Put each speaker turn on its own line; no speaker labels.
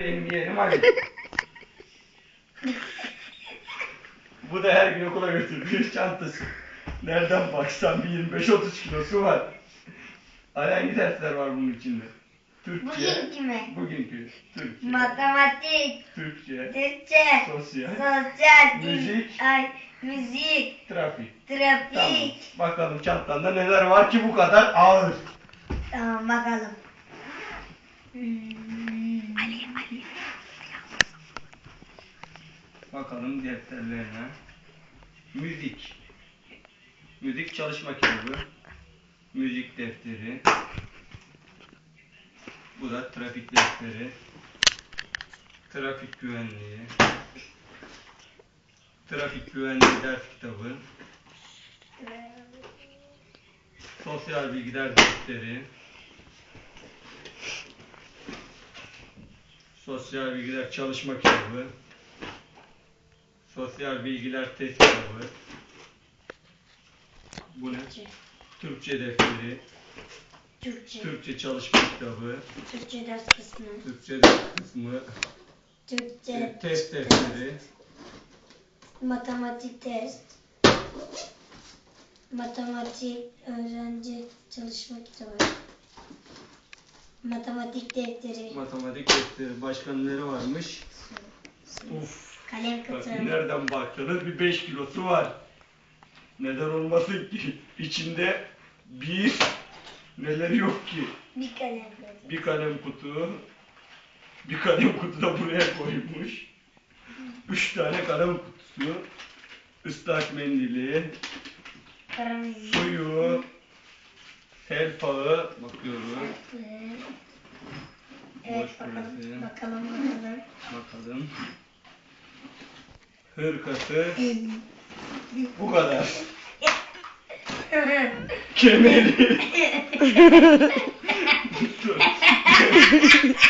Benim yeğenim Ali. Bu da her gün okula götürdüğü çantası. Nereden baksan bir 25-30 kilosu var. Ali hangi dersler var bunun içinde? Türkçe.
Bugünkü mü?
Bugünkü. Türkçe.
Matematik,
Türkçe.
Türkçe,
Sosyal.
sosyal,
Müzik.
ay, müzik,
Trafik.
trafik.
Tamam. Bakalım çantanda neler var ki bu kadar ağır.
Tamam bakalım. Hmm.
Bakalım defterlerine. Müzik. Müzik çalışma kitabı. Müzik defteri. Bu da trafik defteri. Trafik güvenliği. Trafik güvenliği ders kitabı. Sosyal bilgiler defteri. Sosyal bilgiler çalışma kitabı. Sosyal bilgiler test kitabı. Bu ne? Türkçe defteri.
Türkçe,
Türkçe çalışma kitabı.
Türkçe ders kısmı,
Türkçe ders kısmı.
Türkçe
e, Test defteri.
matematik test, matematik öğrenci çalışma kitabı, matematik defteri,
Matematik defteri. Başka neleri varmış? Uf.
Kalem kutu,
nereden baksanız bir 5 kilosu var. Neden olmasın ki? İçinde bir neler yok ki?
bir kalem kutu,
Bir kalem kutu. Bir kalem kutu da buraya koymuş. Üç tane kalem kutusu. ıslak mendili.
karamel,
Suyu. Helfağı. Bakıyoruz.
Evet
Boş
bakalım,
burası.
bakalım bakalım.
Bakalım hırkası bu kadar. Kemeri.